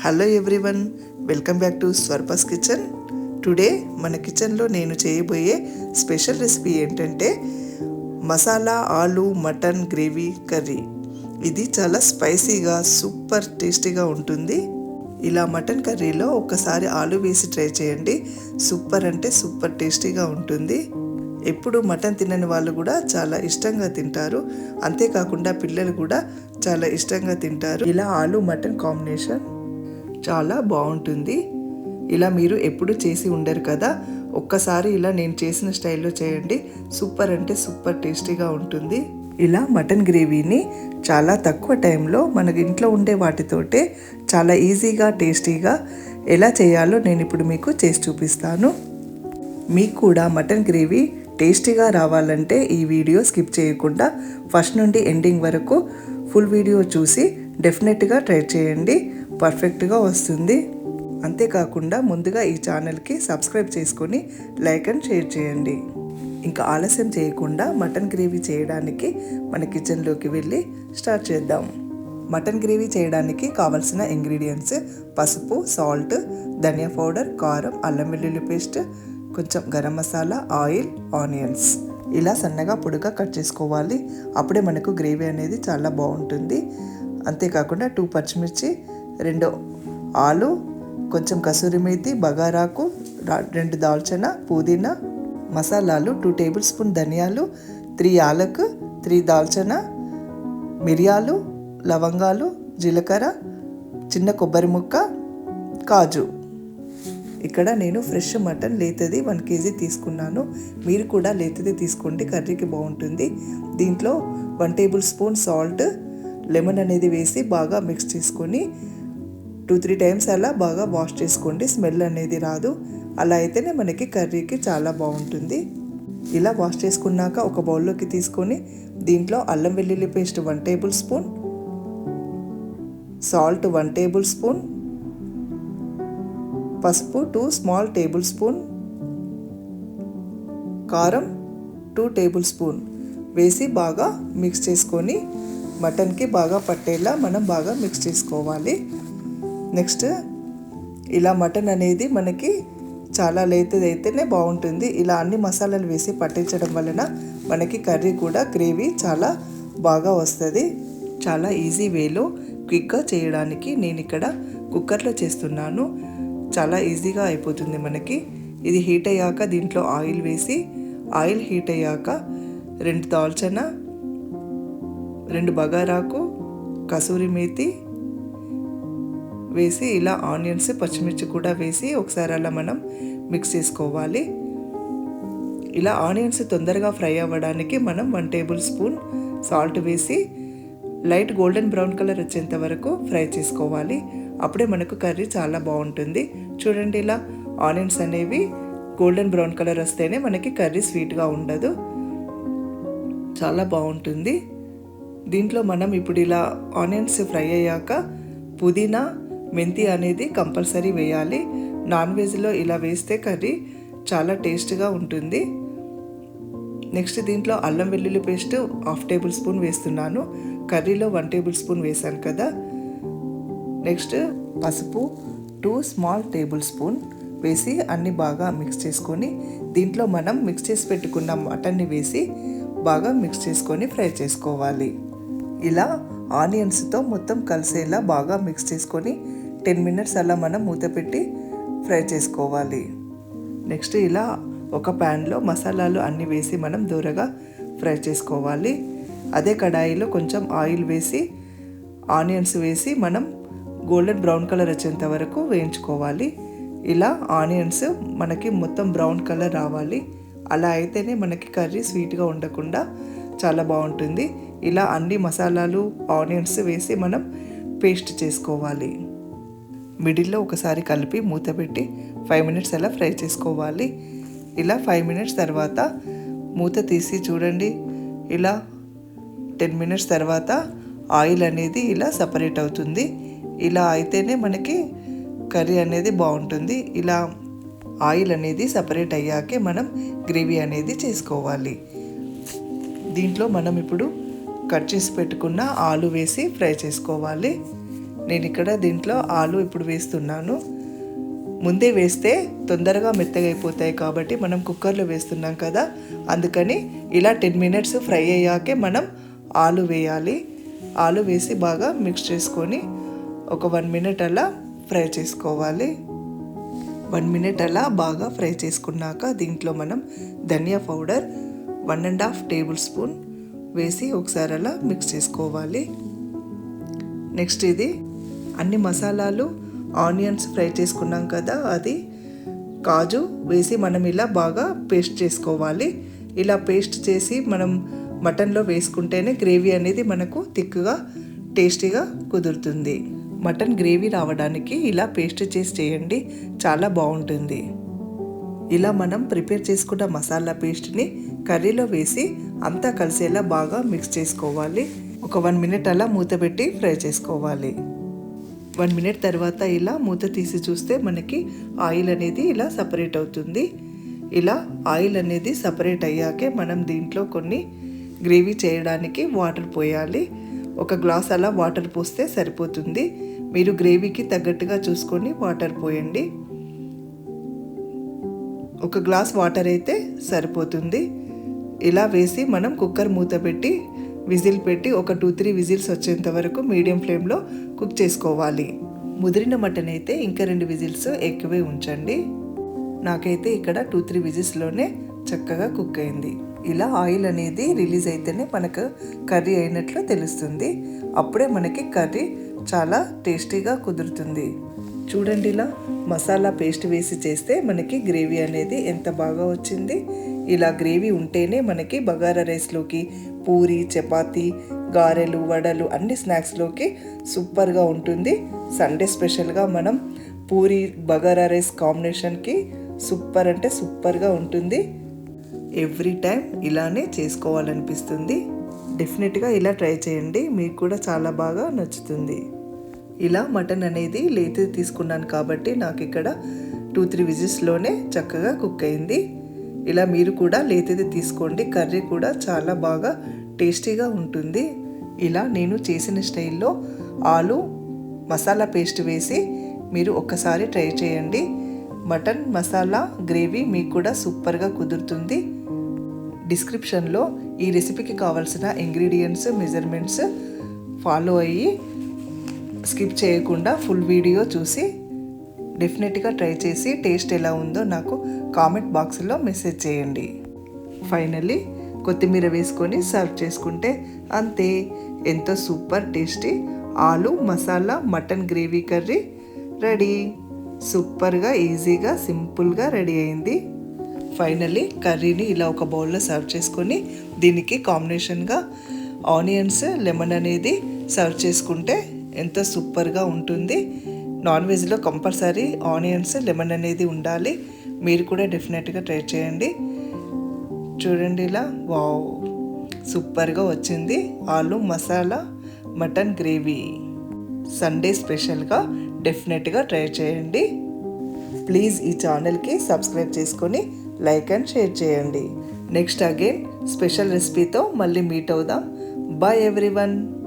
Hello everyone welcome back to స్వర్పస్ kitchen today మన కిచెన్లో నేను చేయబోయే స్పెషల్ రెసిపీ ఏంటంటే మసాలా ఆలు మటన్ గ్రేవీ కర్రీ ఇది చాలా స్పైసీగా సూపర్ టేస్టీగా ఉంటుంది. ఇలా మటన్ కర్రీలో ఒక్కసారి ఆలు వేసి ట్రై చేయండి. సూపర్ అంటే సూపర్ టేస్టీగా ఉంటుంది. ఎప్పుడు మటన్ తినని వాళ్ళు కూడా చాలా ఇష్టంగా తింటారు. అంతేకాకుండా పిల్లలు కూడా చాలా ఇష్టంగా తింటారు. ఇలా ఆలు మటన్ కాంబినేషన్ చాలా బాగుంటుంది. ఇలా మీరు ఎప్పుడు చేసి ఉండరు కదా. ఒక్కసారి ఇలా నేను చేసిన స్టైల్లో చేయండి. సూపర్ అంటే సూపర్ టేస్టీగా ఉంటుంది. ఇలా మటన్ గ్రేవీని చాలా తక్కువ టైంలో మనకి ఇంట్లో ఉండే వాటితోటే చాలా ఈజీగా టేస్టీగా ఎలా చేయాలో నేను ఇప్పుడు మీకు చేసి చూపిస్తాను. మీకు కూడా మటన్ గ్రేవీ టేస్టీగా రావాలంటే ఈ వీడియో స్కిప్ చేయకుండా ఫస్ట్ నుండి ఎండింగ్ వరకు ఫుల్ వీడియో చూసి డెఫినెట్గా ట్రై చేయండి. పర్ఫెక్ట్గా వస్తుంది. అంతేకాకుండా ముందుగా ఈ ఛానల్కి సబ్స్క్రైబ్ చేసుకొని లైక్ అండ్ షేర్ చేయండి. ఇంకా ఆలస్యం చేయకుండా మటన్ గ్రేవీ చేయడానికి మన కిచెన్లోకి వెళ్ళి స్టార్ట్ చేద్దాం. మటన్ గ్రేవీ చేయడానికి కావలసిన ఇంగ్రీడియంట్స్ పసుపు సాల్ట్ ధనియా పౌడర్ కారం అల్లం వెల్లుల్లి పేస్ట్ కొంచెం గరం మసాలా ఆయిల్ ఆనియన్స్. ఇలా సన్నగా పొడిగా కట్ చేసుకోవాలి. అప్పుడే మనకు గ్రేవీ అనేది చాలా బాగుంటుంది. అంతేకాకుండా టూ పచ్చిమిర్చి రెండు ఆలు కొంచెం కసూరి మేతి బగారాకు రెండు దాల్చిన పుదీనా మసాలాలు టూ టేబుల్ స్పూన్ ధనియాలు త్రీ యాలకు త్రీ దాల్చిన మిరియాలు లవంగాలు జీలకర్ర చిన్న కొబ్బరి ముక్క కాజు. ఇక్కడ నేను ఫ్రెష్ మటన్ లేతది వన్ కేజీ తీసుకున్నాను. మీరు కూడా లేతది తీసుకోండి కర్రీకి బాగుంటుంది. దీంట్లో one tablespoon salt lemon అనేది వేసి బాగా మిక్స్ చేసుకొని టూ త్రీ టైమ్స్ అలా బాగా వాష్ చేసుకోండి. స్మెల్ అనేది రాదు. అలా అయితేనే మనకి కర్రీకి చాలా బాగుంటుంది. ఇలా వాష్ చేసుకున్నాక ఒక బౌల్లోకి తీసుకొని దీంట్లో అల్లం వెల్లుల్లి paste one tablespoon salt one tablespoon పసుపు టూ స్మాల్ టేబుల్ స్పూన్ కారం టూ టేబుల్ స్పూన్ వేసి బాగా మిక్స్ చేసుకొని మటన్కి బాగా పట్టేలా మనం బాగా మిక్స్ చేసుకోవాలి. నెక్స్ట్ ఇలా మటన్ అనేది మనకి చాలా లేతది అయితేనే బాగుంటుంది. ఇలా అన్ని మసాలాలు వేసి పట్టించడం వలన మనకి కర్రీ కూడా గ్రేవీ చాలా బాగా వస్తుంది. చాలా ఈజీ వేలో క్విక్గా చేయడానికి నేను ఇక్కడ కుక్కర్లో చేస్తున్నాను. చాలా ఈజీగా అయిపోతుంది మనకి. ఇది హీట్ అయ్యాక దీంట్లో ఆయిల్ వేసి ఆయిల్ హీట్ అయ్యాక రెండు దాల్చన రెండు బగారాకు కసూరి మేతి వేసి ఇలా ఆనియన్స్ పచ్చిమిర్చి కూడా వేసి ఒకసారి అలా మనం మిక్స్ చేసుకోవాలి. ఇలా ఆనియన్స్ తొందరగా ఫ్రై అవ్వడానికి మనం వన్ టేబుల్ స్పూన్ సాల్ట్ వేసి లైట్ గోల్డెన్ బ్రౌన్ కలర్ వచ్చేంత వరకు ఫ్రై చేసుకోవాలి. అప్పుడే మనకు కర్రీ చాలా బాగుంటుంది. చూడండి ఇలా ఆనియన్స్ అనేవి గోల్డెన్ బ్రౌన్ కలర్ వస్తేనే మనకి కర్రీ స్వీట్గా ఉండదు. చాలా బాగుంటుంది. దీంట్లో మనం ఇప్పుడు ఇలా ఆనియన్స్ ఫ్రై అయ్యాక పుదీనా మెంతి అనేది కంపల్సరీ వేయాలి. నాన్ వెజ్లో ఇలా వేస్తే కర్రీ చాలా టేస్ట్గా ఉంటుంది. నెక్స్ట్ దీంట్లో అల్లం వెల్లుల్లి పేస్ట్ హాఫ్ టేబుల్ స్పూన్ వేస్తున్నాను. కర్రీలో వన్ టేబుల్ స్పూన్ వేసాను కదా. నెక్స్ట్ పసుపు టూ స్మాల్ టేబుల్ స్పూన్ వేసి అన్ని బాగా మిక్స్ చేసుకొని దీంట్లో మనం మిక్స్ చేసి పెట్టుకున్న మటన్ని వేసి బాగా మిక్స్ చేసుకొని ఫ్రై చేసుకోవాలి. ఇలా ఆనియన్స్తో మొత్తం కలిసేలా బాగా మిక్స్ చేసుకొని టెన్ మినిట్స్ అలా మనం మూత పెట్టి ఫ్రై చేసుకోవాలి. నెక్స్ట్ ఇలా ఒక ప్యాన్లో మసాలాలు అన్నీ వేసి మనం దూరగా ఫ్రై చేసుకోవాలి. అదే కడాయిలో కొంచెం ఆయిల్ వేసి ఆనియన్స్ వేసి మనం గోల్డెన్ బ్రౌన్ కలర్ వచ్చేంత వరకు వేయించుకోవాలి. ఇలా ఆనియన్స్ మనకి మొత్తం బ్రౌన్ కలర్ రావాలి. అలా అయితేనే మనకి కర్రీ స్వీట్గా ఉండకుండా చాలా బాగుంటుంది. ఇలా అన్ని మసాలాలు ఆనియన్స్ వేసి మనం పేస్ట్ చేసుకోవాలి. మిడిల్లో ఒకసారి కలిపి మూత పెట్టి ఫైవ్ మినిట్స్ అలా ఫ్రై చేసుకోవాలి. ఇలా ఫైవ్ మినిట్స్ తర్వాత మూత తీసి చూడండి. ఇలా టెన్ మినిట్స్ తర్వాత ఆయిల్ అనేది ఇలా సపరేట్ అవుతుంది. ఇలా అయితేనే మనకి కర్రీ అనేది బాగుంటుంది. ఇలా ఆయిల్ అనేది సపరేట్ అయ్యాకే మనం గ్రేవీ అనేది చేసుకోవాలి. దీంట్లో మనం ఇప్పుడు కట్ చేసి పెట్టుకున్న ఆలు వేసి ఫ్రై చేసుకోవాలి. నేను ఇక్కడ దీంట్లో ఆలు ఇప్పుడు వేస్తున్నాను. ముందే వేస్తే తొందరగా మెత్తగా అయిపోతాయి కాబట్టి మనం కుక్కర్లో వేస్తున్నాం కదా. అందుకని ఇలా టెన్ మినిట్స్ ఫ్రై అయ్యాకే మనం ఆలు వేయాలి. ఆలు వేసి బాగా మిక్స్ చేసుకొని ఒక వన్ మినిట్ అలా ఫ్రై చేసుకోవాలి. వన్ మినిట్ అలా బాగా ఫ్రై చేసుకున్నాక దీంట్లో మనం dhania powder one and half tablespoon వేసి ఒకసారి అలా మిక్స్ చేసుకోవాలి. నెక్స్ట్ ఇది అన్ని మసాలాలు ఆనియన్స్ ఫ్రై చేసుకున్నాం కదా అది కాజు వేసి మనం ఇలా బాగా పేస్ట్ చేసుకోవాలి. ఇలా పేస్ట్ చేసి మనం మటన్లో వేసుకుంటేనే గ్రేవీ అనేది మనకు థిక్గా టేస్టీగా కుదురుతుంది. మటన్ గ్రేవీ రావడానికి ఇలా పేస్ట్ చేసి చేయండి చాలా బాగుంటుంది. ఇలా మనం ప్రిపేర్ చేసుకున్న మసాలా పేస్ట్ని కర్రీలో వేసి అంతా కలిసేలా బాగా మిక్స్ చేసుకోవాలి. ఒక వన్ మినిట్ అలా మూత పెట్టి ఫ్రై చేసుకోవాలి. వన్ మినిట్ తర్వాత ఇలా మూత తీసి చూస్తే మనకి ఆయిల్ అనేది ఇలా సపరేట్ అవుతుంది. ఇలా ఆయిల్ అనేది సపరేట్ అయ్యాకే మనం దీంట్లో కొన్ని గ్రేవీ చేయడానికి వాటర్ పోయాలి. ఒక గ్లాస్ అలా వాటర్ పోస్తే సరిపోతుంది. మీరు గ్రేవీకి తగ్గట్టుగా చూసుకొని వాటర్ పోయండి. ఒక గ్లాస్ వాటర్ అయితే సరిపోతుంది. ఇలా వేసి మనం కుక్కర్ మూత పెట్టి విజిల్ పెట్టి ఒక టూ త్రీ విజిల్స్ వచ్చేంత వరకు మీడియం ఫ్లేమ్లో కుక్ చేసుకోవాలి. ముదిరిన మటన్ అయితే ఇంకా రెండు విజిల్స్ ఎక్కువే ఉంచండి. నాకైతే ఇక్కడ టూ త్రీ విజిల్స్లోనే చక్కగా కుక్ అయింది. ఇలా ఆయిల్ అనేది రిలీజ్ అయితేనే మనకు కర్రీ అయినట్లు తెలుస్తుంది. అప్పుడే మనకి కర్రీ చాలా టేస్టీగా కుదురుతుంది. చూడండి ఇలా మసాలా పేస్ట్ వేసి చేస్తే మనకి గ్రేవీ అనేది ఎంత బాగా వచ్చింది. ఇలా గ్రేవీ ఉంటేనే మనకి బగారా రైస్లోకి పూరి చపాతీ గారెలు వడలు అన్ని స్నాక్స్లోకి సూపర్గా ఉంటుంది. సండే స్పెషల్గా మనం పూరి బగారా రైస్ కాంబినేషన్కి సూపర్ అంటే సూపర్గా ఉంటుంది. ఎవ్రీ టైం ఇలానే చేసుకోవాలనిపిస్తుంది. డెఫినెట్గా ఇలా ట్రై చేయండి. మీకు కూడా చాలా బాగా నచ్చుతుంది. ఇలా మటన్ అనేది లేతి తీసుకున్నాను కాబట్టి నాకు ఇక్కడ టూ త్రీ విజిల్స్లోనే చక్కగా కుక్ అయింది. ఇలా మీరు కూడా లేతిది తీసుకోండి. కర్రీ కూడా చాలా బాగా టేస్టీగా ఉంటుంది. ఇలా నేను చేసిన స్టైల్లో ఆలు మసాలా పేస్ట్ వేసి మీరు ఒక్కసారి ట్రై చేయండి. మటన్ మసాలా గ్రేవీ మీకు కూడా సూపర్గా కుదురుతుంది. డిస్క్రిప్షన్లో ఈ రెసిపీకి కావాల్సిన ఇంగ్రీడియంట్స్ మెజర్మెంట్స్ ఫాలో అయ్యి స్కిప్ చేయకుండా ఫుల్ వీడియో చూసి డెఫినెట్గా ట్రై చేసి టేస్ట్ ఎలా ఉందో నాకు కామెంట్ బాక్స్లో మెసేజ్ చేయండి. ఫైనల్లీ కొత్తిమీర వేసుకొని సర్వ్ చేసుకుంటే అంతే. ఎంతో super tasty aloo masala mutton gravy curry ready. సూపర్గా ఈజీగా సింపుల్గా రెడీ అయింది. ఫైనల్లీ కర్రీని ఇలా ఒక బౌల్లో సర్వ్ చేసుకొని దీనికి కాంబినేషన్గా ఆనియన్స్ లెమన్ అనేది సర్వ్ చేసుకుంటే ఎంతో సూపర్గా ఉంటుంది. నాన్ వెజ్లో కంపల్సరీ ఆనియన్స్ లెమన్ అనేది ఉండాలి. మీరు కూడా డెఫినెట్గా ట్రై చేయండి. చూడండి ఇలా వావ్ సూపర్గా వచ్చింది. ఆలు మసాలా మటన్ గ్రేవీ. సండే స్పెషల్గా డెఫినెట్గా ట్రై చేయండి. ప్లీజ్ ఈ ఛానల్కి సబ్స్క్రైబ్ చేసుకొని లైక్ అండ్ షేర్ చేయండి. నెక్స్ట్ అగైన్ స్పెషల్ రెసిపీతో మళ్ళీ మీట్ అవుదాం. Bye everyone